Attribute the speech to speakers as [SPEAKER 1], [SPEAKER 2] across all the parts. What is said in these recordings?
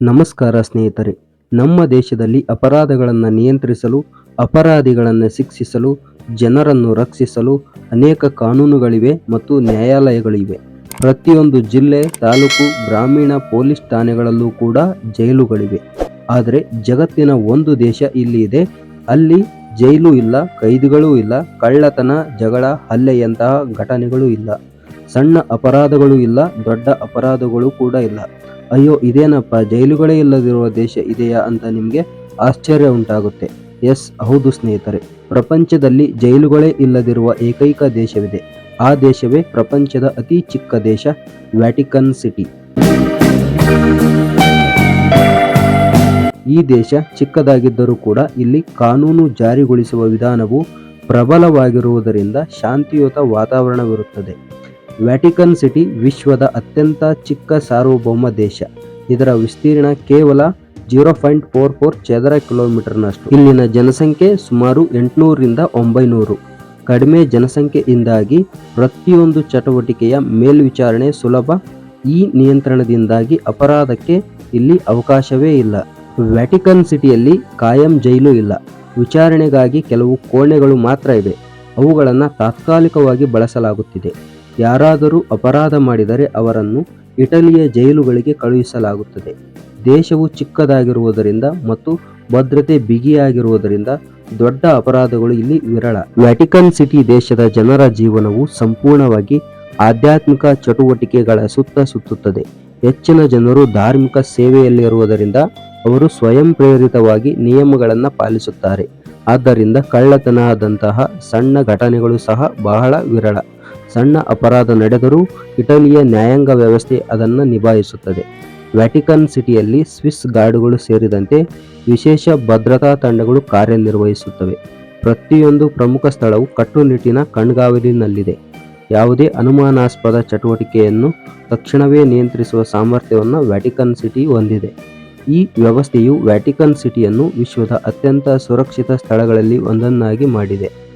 [SPEAKER 1] ನಮಸ್ಕಾರ ಸ್ನೇಹಿತರೆ. ನಮ್ಮ ದೇಶದಲ್ಲಿ ಅಪರಾಧಗಳನ್ನು ನಿಯಂತ್ರಿಸಲು, ಅಪರಾಧಿಗಳನ್ನು ಶಿಕ್ಷಿಸಲು, ಜನರನ್ನು ರಕ್ಷಿಸಲು ಅನೇಕ ಕಾನೂನುಗಳಿವೆ ಮತ್ತು ನ್ಯಾಯಾಲಯಗಳಿವೆ. ಪ್ರತಿಯೊಂದು ಜಿಲ್ಲೆ, ತಾಲೂಕು, ಗ್ರಾಮೀಣ ಪೊಲೀಸ್ ಠಾಣೆಗಳಲ್ಲೂ ಕೂಡ ಜೈಲುಗಳಿವೆ. ಆದರೆ ಜಗತ್ತಿನ ಒಂದು ದೇಶ ಇಲ್ಲಿ ಇದೆ. ಅಲ್ಲಿ ಜೈಲು ಇಲ್ಲ, ಕೈದಿಗಳೂ ಇಲ್ಲ, ಕಳ್ಳತನ, ಜಗಳ, ಹಲ್ಲೆಯಂತಹ ಘಟನೆಗಳು ಇಲ್ಲ. ಸಣ್ಣ ಅಪರಾಧಗಳು ಇಲ್ಲ, ದೊಡ್ಡ ಅಪರಾಧಗಳು ಕೂಡ ಇಲ್ಲ. ಅಯ್ಯೋ, ಇದೇನಪ್ಪ? ಜೈಲುಗಳೇ ಇಲ್ಲದಿರುವ ದೇಶ ಇದೆಯಾ ಅಂತ ನಿಮಗೆ ಆಶ್ಚರ್ಯ ಉಂಟಾಗುತ್ತೆ. ಎಸ್, ಹೌದು ಸ್ನೇಹಿತರೆ. ಪ್ರಪಂಚದಲ್ಲಿ ಜೈಲುಗಳೇ ಇಲ್ಲದಿರುವ ಏಕೈಕ ದೇಶವಿದೆ. ಆ ದೇಶವೇ ಪ್ರಪಂಚದ ಅತಿ ಚಿಕ್ಕ ದೇಶ, ವ್ಯಾಟಿಕನ್ ಸಿಟಿ. ಈ ದೇಶ ಚಿಕ್ಕದಾಗಿದ್ದರೂ ಕೂಡ ಇಲ್ಲಿ ಕಾನೂನು ಜಾರಿಗೊಳಿಸುವ ವಿಧಾನವು ಪ್ರಬಲವಾಗಿರುವುದರಿಂದ ಶಾಂತಿಯುತ ವಾತಾವರಣವಿರುತ್ತದೆ. ವ್ಯಾಟಿಕನ್ ಸಿಟಿ ವಿಶ್ವದ ಅತ್ಯಂತ ಚಿಕ್ಕ ಸಾರ್ವಭೌಮ ದೇಶ. ಇದರ ವಿಸ್ತೀರ್ಣ ಕೇವಲ ಜೀರೋ ಪಾಯಿಂಟ್ ಫೋರ್ ಫೋರ್ ಚದರ ಕಿಲೋಮೀಟರ್ನಷ್ಟು. ಇಲ್ಲಿನ ಜನಸಂಖ್ಯೆ ಸುಮಾರು ಎಂಟುನೂರಿಂದ ಒಂಬೈನೂರು. ಕಡಿಮೆ ಜನಸಂಖ್ಯೆಯಿಂದಾಗಿ ಪ್ರತಿಯೊಂದು ಚಟುವಟಿಕೆಯ ಮೇಲ್ವಿಚಾರಣೆ ಸುಲಭ. ಈ ನಿಯಂತ್ರಣದಿಂದಾಗಿ ಅಪರಾಧಕ್ಕೆ ಇಲ್ಲಿ ಅವಕಾಶವೇ ಇಲ್ಲ. ವ್ಯಾಟಿಕನ್ ಸಿಟಿಯಲ್ಲಿ ಕಾಯಂ ಜೈಲು ಇಲ್ಲ. ವಿಚಾರಣೆಗಾಗಿ ಕೆಲವು ಕೋಣೆಗಳು ಮಾತ್ರ ಇವೆ. ಅವುಗಳನ್ನು ತಾತ್ಕಾಲಿಕವಾಗಿ ಬಳಸಲಾಗುತ್ತಿದೆ. ಯಾರಾದರೂ ಅಪರಾಧ ಮಾಡಿದರೆ ಅವರನ್ನು ಇಟಲಿಯ ಜೈಲುಗಳಿಗೆ ಕಳುಹಿಸಲಾಗುತ್ತದೆ. ದೇಶವು ಚಿಕ್ಕದಾಗಿರುವುದರಿಂದ ಮತ್ತು ಭದ್ರತೆ ಬಿಗಿಯಾಗಿರುವುದರಿಂದ ದೊಡ್ಡ ಅಪರಾಧಗಳು ಇಲ್ಲಿ ವಿರಳ. ವ್ಯಾಟಿಕನ್ ಸಿಟಿ ದೇಶದ ಜನರ ಜೀವನವು ಸಂಪೂರ್ಣವಾಗಿ ಆಧ್ಯಾತ್ಮಿಕ ಚಟುವಟಿಕೆಗಳ ಸುತ್ತ ಸುತ್ತುತ್ತದೆ. ಹೆಚ್ಚಿನ ಜನರು ಧಾರ್ಮಿಕ ಸೇವೆಯಲ್ಲಿರುವುದರಿಂದ ಅವರು ಸ್ವಯಂ ಪ್ರೇರಿತವಾಗಿ ನಿಯಮಗಳನ್ನು ಪಾಲಿಸುತ್ತಾರೆ. ಆದ್ದರಿಂದ ಕಳ್ಳತನದಂತಹ ಸಣ್ಣ ಘಟನೆಗಳು ಸಹ ಬಹಳ ವಿರಳ. ಸಣ್ಣ ಅಪರಾಧ ನಡೆದರೂ ಇಟಲಿಯ ನ್ಯಾಯಾಂಗ ವ್ಯವಸ್ಥೆ ಅದನ್ನು ನಿಭಾಯಿಸುತ್ತದೆ. ವ್ಯಾಟಿಕನ್ ಸಿಟಿಯಲ್ಲಿ ಸ್ವಿಸ್ ಗಾರ್ಡ್ಗಳು ಸೇರಿದಂತೆ ವಿಶೇಷ ಭದ್ರತಾ ತಂಡಗಳು ಕಾರ್ಯನಿರ್ವಹಿಸುತ್ತವೆ. ಪ್ರತಿಯೊಂದು ಪ್ರಮುಖ ಸ್ಥಳವು ಕಟ್ಟುನಿಟ್ಟಿನ ಕಣ್ಗಾವಲಿನಲ್ಲಿದೆ. ಯಾವುದೇ ಅನುಮಾನಾಸ್ಪದ ಚಟುವಟಿಕೆಯನ್ನು ತಕ್ಷಣವೇ ನಿಯಂತ್ರಿಸುವ ಸಾಮರ್ಥ್ಯವನ್ನು ವ್ಯಾಟಿಕನ್ ಸಿಟಿ ಹೊಂದಿದೆ. ಈ ವ್ಯವಸ್ಥೆಯು ವ್ಯಾಟಿಕನ್ ಸಿಟಿಯನ್ನು ವಿಶ್ವದ ಅತ್ಯಂತ ಸುರಕ್ಷಿತ ಸ್ಥಳಗಳಲ್ಲಿ ಒಂದನ್ನಾಗಿ ಮಾಡಿದೆ.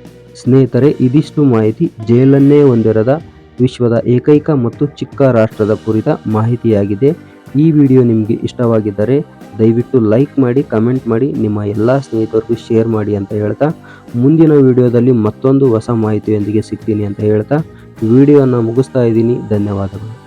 [SPEAKER 1] ಸ್ನೇಹಿತರೆ, ಇದಿಷ್ಟು ಮಾಹಿತಿ ಜೈಲನ್ನೇ ಹೊಂದಿರದ ವಿಶ್ವದ ಏಕೈಕ ಮತ್ತು ಚಿಕ್ಕ ರಾಷ್ಟ್ರದ ಕುರಿತ ಮಾಹಿತಿಯಾಗಿದೆ. ಈ ವಿಡಿಯೋ ನಿಮಗೆ ಇಷ್ಟವಾಗಿದ್ದರೆ ದಯವಿಟ್ಟು ಲೈಕ್ ಮಾಡಿ, ಕಮೆಂಟ್ ಮಾಡಿ, ನಿಮ್ಮ ಎಲ್ಲ ಸ್ನೇಹಿತರಿಗೂ ಶೇರ್ ಮಾಡಿ ಅಂತ ಹೇಳ್ತಾ, ಮುಂದಿನ ವಿಡಿಯೋದಲ್ಲಿ ಮತ್ತೊಂದು ಹೊಸ ಮಾಹಿತಿಯೊಂದಿಗೆ ಸಿಗ್ತೀನಿ ಅಂತ ಹೇಳ್ತಾ, ವಿಡಿಯೋನ ಮುಗಿಸ್ತಾ ಇದ್ದೀನಿ. ಧನ್ಯವಾದಗಳು.